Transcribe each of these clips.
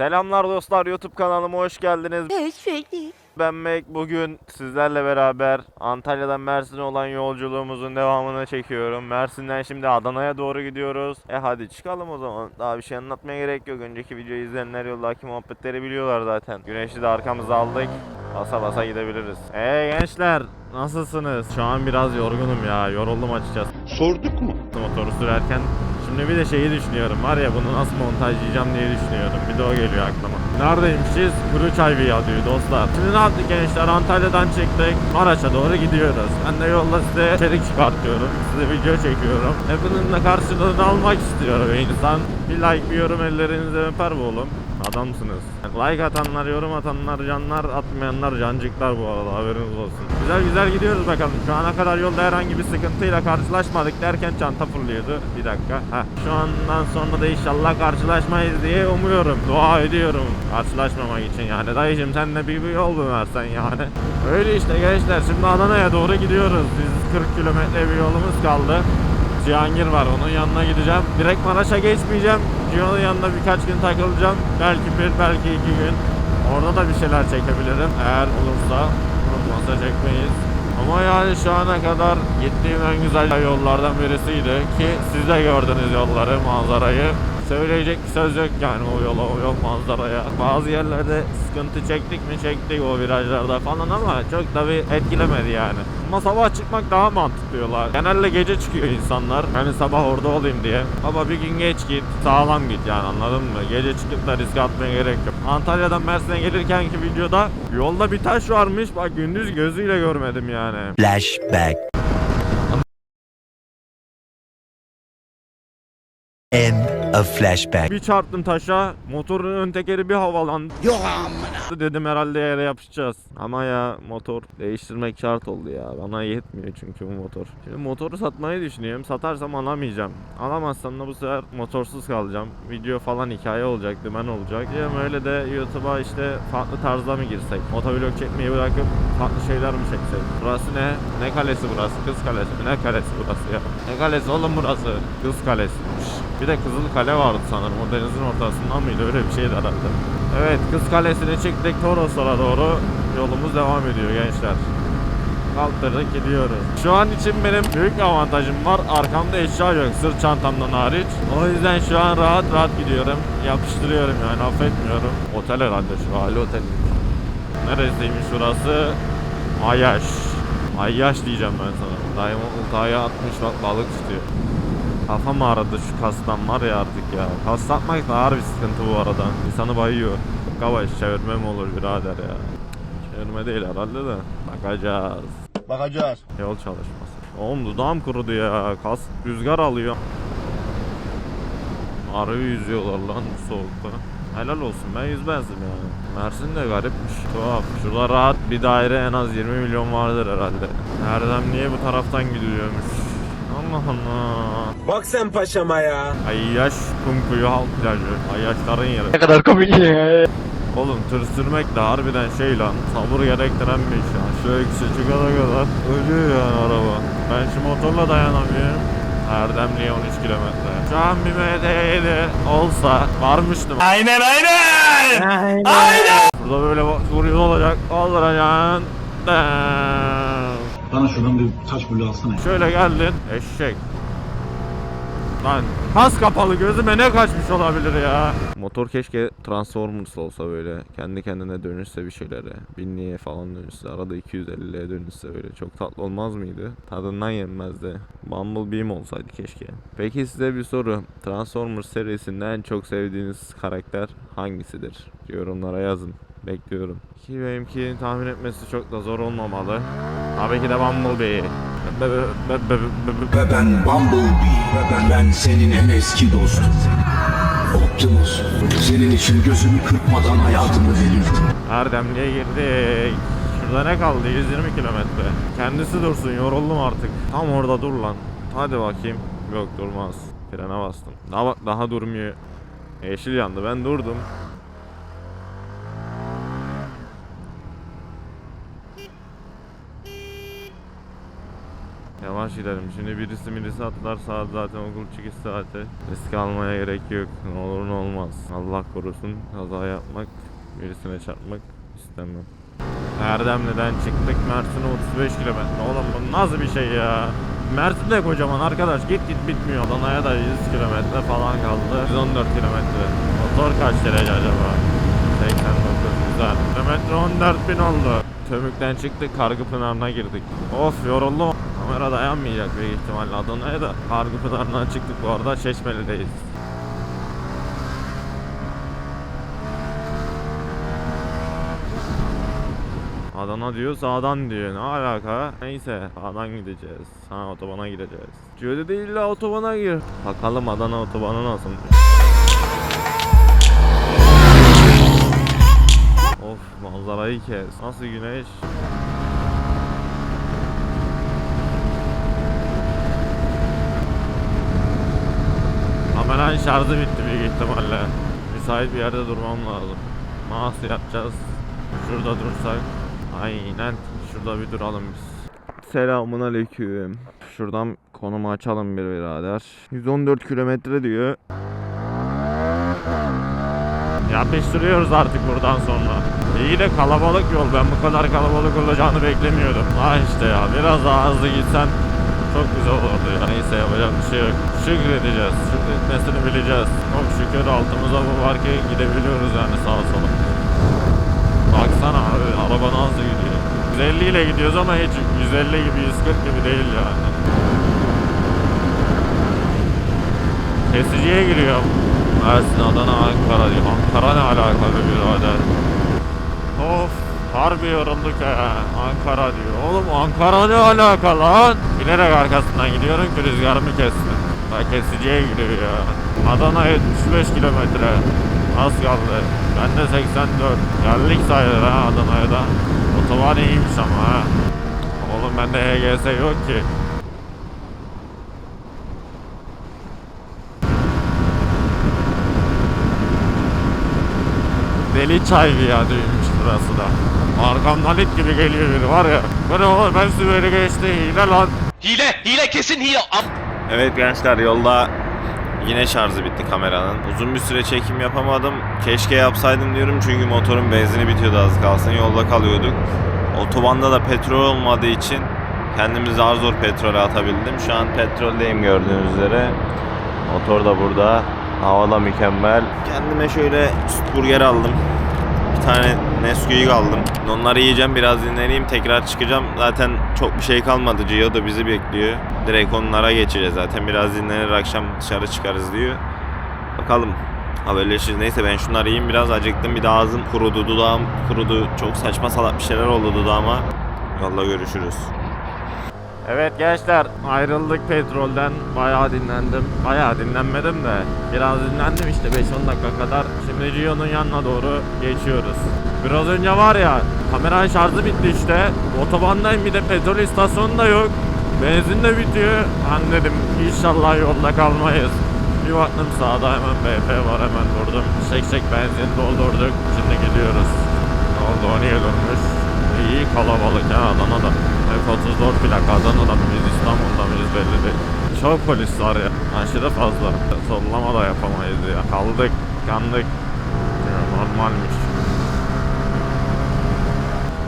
Selamlar dostlar YouTube kanalıma hoş geldiniz. Ben Mek bugün sizlerle beraber Antalya'dan Mersin'e olan yolculuğumuzun devamını çekiyorum. Mersin'den şimdi Adana'ya doğru gidiyoruz. E hadi çıkalım o zaman. Daha bir şey anlatmaya gerek yok. Önceki videoyu izleyenler yoldaki muhabbetleri biliyorlar zaten. Güneşi de arkamıza aldık. Basa basa gidebiliriz. Eee gençler nasılsınız? Şu an biraz yorgunum ya. Yoruldum açıkçası Sorduk mu? motoru sürerken. Şimdi bir de şeyi düşünüyorum. Var ya bunu nasıl montajlayacağım diye düşünüyorum. Bir de o geliyor aklıma. Neredeymişiz? Kuruçay Viyaduyu dostlar. Şimdi ne yaptık gençler? Antalya'dan çıktık. Maraş'a doğru gidiyoruz. Ben de yolda size içerik çıkartıyorum. Size video çekiyorum. Hepinin de karşılığını almak istiyor bir insan. Bir like, bir yorum ellerinize öper oğlum. Adamsınız. Like atanlar, yorum atanlar, canlar atmayanlar cancıklar bu arada haberiniz olsun. Güzel güzel gidiyoruz bakalım. Şu ana kadar yolda herhangi bir sıkıntıyla karşılaşmadık derken çanta fırlıyordu. Bir dakika. Heh. Şu andan sonra da inşallah karşılaşmayız diye umuyorum. Dua ediyorum. Karşılaşmamak için yani. Dayıcım sen de bir, bir yol versen yani. Öyle işte gençler. Şimdi Adana'ya doğru gidiyoruz. Biz 40 kilometre bir yolumuz kaldı. Cihangir var onun yanına gideceğim. Direkt Maraş'a geçmeyeceğim. Cihan'ın yanında birkaç gün takılacağım. Belki bir belki iki gün. Orada da bir şeyler çekebilirim. Eğer olursa olmazsa çekmeyiz. Ama yani şu ana kadar gittiğim en güzel yollardan birisiydi ki siz de gördünüz yolları, manzarayı. Söyleyecek söz yok yani o yola, o yol manzaraya. Bazı yerlerde sıkıntı çektik mi çektik o virajlarda falan ama çok da bir etkilemedi yani. Ama sabah çıkmak daha mantıklı diyorlar. Genelde gece çıkıyor insanlar. Yani sabah orada olayım diye. Ama bir gün geç git, sağlam git yani anladın mı? Gece çıkıp da risk atmaya gerek yok. Antalya'dan Mersin'e gelirkenki videoda yolda bir taş varmış. Bak gündüz gözüyle görmedim yani. Flashback. End of flashback. Bir çarptım taşa, motorun ön tekeri bir havalandı. Yok Dedim herhalde yere yapışacağız. Ama ya motor değiştirmek şart oldu ya. Bana yetmiyor çünkü bu motor. Şimdi motoru satmayı düşünüyorum. Satarsam alamayacağım. Alamazsam da bu sefer motorsuz kalacağım. Video falan hikaye olacak, dümen olacak. Diyorum öyle de YouTube'a işte farklı tarzda mı girsek? Motovlog çekmeyi bırakıp farklı şeyler mi çeksek? Burası ne? Ne kalesi burası? Kız kalesi mi? Ne kalesi burası ya? Ne kalesi oğlum burası? Kız kalesiymiş. Bir de Kızıl Kale vardı sanırım. O denizin ortasından mıydı? Öyle bir şeydi herhalde. Evet Kız Kalesi'ne çıktık. Toroslara doğru yolumuz devam ediyor gençler. Kaldırdık gidiyoruz. Şu an için benim büyük avantajım var. Arkamda eşya yok sırt çantamdan hariç. O yüzden şu an rahat rahat gidiyorum. Yapıştırıyorum yani affetmiyorum. Otel herhalde şu hali otel. Neresiymiş şurası? Ayaş. Ayaş diyeceğim ben sana. Daima oltaya atmış bak balık tutuyor. Kafam ağrıdı şu kastan var ya artık ya. Kas takmak da ağır bir sıkıntı bu arada. İnsanı bayıyor. Yavaş çevirme mi olur birader ya? Çevirme değil herhalde de. Bakacağız. Bakacağız. Yol çalışması. Oğlum dudağım kurudu ya. Kas rüzgar alıyor. Arıyı yüzüyorlar lan bu soğukta. Helal olsun ben yüzmezdim yani. Mersin de garipmiş. Tuhaf. Şurada rahat bir daire en az 20 milyon vardır herhalde. Erdem niye bu taraftan gidiyormuş? Allah Allah. Bak sen paşama ya. Ayyaş Kumkuyu Halk Plajı. Ayyaşların yeri. Ne kadar komik ya. Oğlum tır sürmek de harbiden şey lan. Sabır gerektiren bir iş ya. Şu eksi çıkana kadar ölüyor yani araba. Ben şu motorla dayanamıyorum. Erdemli'ye 13 kilometre. Şu an bir MD7 olsa varmıştım. Aynen aynen. Burada böyle vuruyor olacak. Oldıracaksın. Bana şuradan bir taş bulu alsana. Şöyle geldin. Eşek. Lan kas kapalı gözüme ne kaçmış olabilir ya? Motor keşke Transformers olsa böyle. Kendi kendine dönüşse bir şeylere. Binliğe falan dönüşse. Arada 250'ye dönüşse böyle. Çok tatlı olmaz mıydı? Tadından yenmezdi. Bumblebee'm olsaydı keşke. Peki size bir soru. Transformers serisinde en çok sevdiğiniz karakter hangisidir? Yorumlara yazın. Bekliyorum. Ki benimki tahmin etmesi çok da zor olmamalı. Tabii ki de Bumblebee. Be- be- be- be- be- be- Ve ben Bumblebee Ve ben, ben senin en eski dostum Optimus Senin için gözümü kırpmadan hayatımı verirdim Erdemli'ye girdik. Şurada ne kaldı? 120 kilometre. Kendisi dursun yoruldum artık. Tam orada dur lan. Hadi bakayım. Yok durmaz. Frene bastım. Daha bak daha durmuyor. Yeşil yandı ben durdum. Yavaş gidelim. Şimdi birisi birisi atlar saat zaten okul çıkış saati. Risk almaya gerek yok. Ne olur ne olmaz. Allah korusun. Kaza yapmak, birisine çarpmak istemem. Erdemli'den çıktık Mersin'e 35 kilometre. Oğlum bu nasıl bir şey ya? Mersin de kocaman arkadaş git git bitmiyor. Adana'ya da 100 kilometre falan kaldı. 114 kilometre. Motor kaç derece acaba? 89 güzel. Kilometre 14 bin oldu. Tömükten çıktık Kargı Pınarı'na girdik. Of yoruldum. Kamera dayanmayacak büyük ihtimalle Adana'ya da. Kargı Pınarı'ndan çıktık bu arada Çeşmeli'deyiz. Adana diyor sağdan diyor. Ne alaka? Neyse sağdan gideceğiz. Ha otobana gideceğiz Diyor değil la otobana gir. Bakalım Adana otobanı nasıl Of manzarayı kes. Nasıl güneş Kameranın şarjı bitti büyük ihtimalle Müsait bir yerde durmam lazım Nasıl yapacağız Şurada dursak Aynen. Şurada bir duralım biz. Selamun aleyküm. Şuradan konumu açalım bir birader. 114 kilometre diyor. Yapıştırıyoruz artık buradan sonra. İyi de kalabalık yol. Ben bu kadar kalabalık olacağını beklemiyordum. Ha işte ya biraz daha hızlı gitsen çok güzel olurdu ya. Neyse yapacak bir şey yok. Şükredeceğiz. Şükretmesini bileceğiz. Çok şükür altımıza bu var ki gidebiliyoruz yani sağa sola. Baksana abi araba nasıl gidiyor. 150 ile gidiyoruz ama hiç 150 gibi 140 gibi değil yani. Kesiciye giriyorum. Mersin, Adana, Ankara diyor. Ankara ne alakalı birader? Of harbi yorulduk ha. Ankara diyor. Oğlum Ankara ne alaka lan? Bilerek arkasından gidiyorum ki rüzgarımı kessin. Bak kesiciye giriyor ya. Adana 75 kilometre. Az kaldı. Ben de 84. Geldik sayılır ha Adana'ya da. Otoban iyiymiş ama ha. Oğlum bende HGS yok ki. Deli çay viyadüymüş burası da. Arkamdan it gibi geliyor biri var ya. Bu ne oğlum ben böyle geçti hile lan. Hile, hile kesin hile. Evet gençler yolda yine şarjı bitti kameranın. Uzun bir süre çekim yapamadım. Keşke yapsaydım diyorum çünkü motorun benzini bitiyordu az kalsın. Yolda kalıyorduk. Otobanda da petrol olmadığı için kendimi zar zor petrole atabildim. Şu an petroldeyim gördüğünüz üzere. Motor da burada. Hava da mükemmel. Kendime şöyle süt burger aldım. Bir tane Nesquik aldım. Onları yiyeceğim biraz dinleneyim tekrar çıkacağım. Zaten çok bir şey kalmadı. Gio da bizi bekliyor. Direkt onlara geçeceğiz zaten. Biraz dinlenir akşam dışarı çıkarız diyor. Bakalım. Haberleşiriz. Neyse ben şunları yiyeyim biraz acıktım. Bir de ağzım kurudu, dudağım kurudu. Çok saçma salak bir şeyler oldu dudağıma. Yolda görüşürüz. Evet gençler ayrıldık petrolden bayağı dinlendim. Bayağı dinlenmedim de biraz dinlendim işte 5-10 dakika kadar. Şimdi Gio'nun yanına doğru geçiyoruz. Biraz önce var ya kameranın şarjı bitti işte. Otobandayım bir de petrol istasyonu da yok. Benzin de bitiyor. Ben dedim inşallah yolda kalmayız. Bir baktım sağda hemen BP var hemen durdum. Çek çek benzin doldurduk. Şimdi gidiyoruz. Ne oldu o niye dönmüş? İyi kalabalık ya Adana'da. F34 plak Adana'da mıyız İstanbul'da mıyız belli değil. Çok polis var ya. Aşırı fazla. Sollama da yapamayız ya. Kaldık, kandık. Ya, normalmiş.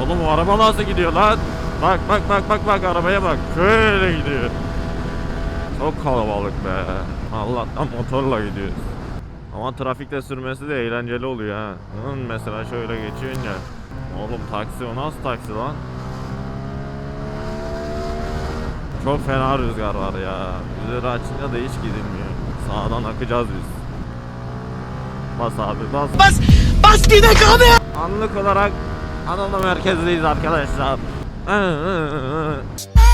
Oğlum o araba nasıl gidiyor lan? Bak bak bak bak bak arabaya bak. Şöyle gidiyor. Çok kalabalık be. Allah'tan motorla gidiyoruz. Ama trafikte sürmesi de eğlenceli oluyor ha. Mesela şöyle geçiyorsun ya. Oğlum taksi o nasıl taksi lan? Çok fena rüzgar var ya. Üzeri açınca da hiç gidilmiyor. Sağdan akacağız biz. Bas abi bas. Bas, bas gidek abi. Anlık olarak Adana merkezdeyiz arkadaşlar.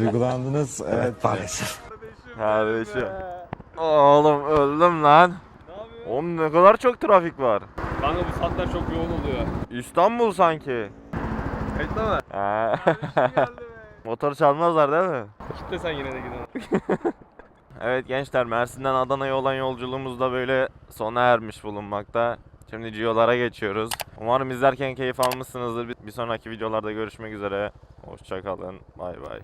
Duygulandınız. Evet maalesef. Kardeşim. Oğlum öldüm lan. Oğlum ne kadar çok trafik var. Kanka bu saatler çok yoğun oluyor. İstanbul sanki. Kayıtta mı? Motor çalmazlar değil mi? Kitle sen yine de gidelim. Evet gençler Mersin'den Adana'ya olan yolculuğumuz da böyle sona ermiş bulunmakta. Şimdi Gio'lara geçiyoruz. Umarım izlerken keyif almışsınızdır. Bir bir sonraki videolarda görüşmek üzere. Hoşçakalın. Bay bay.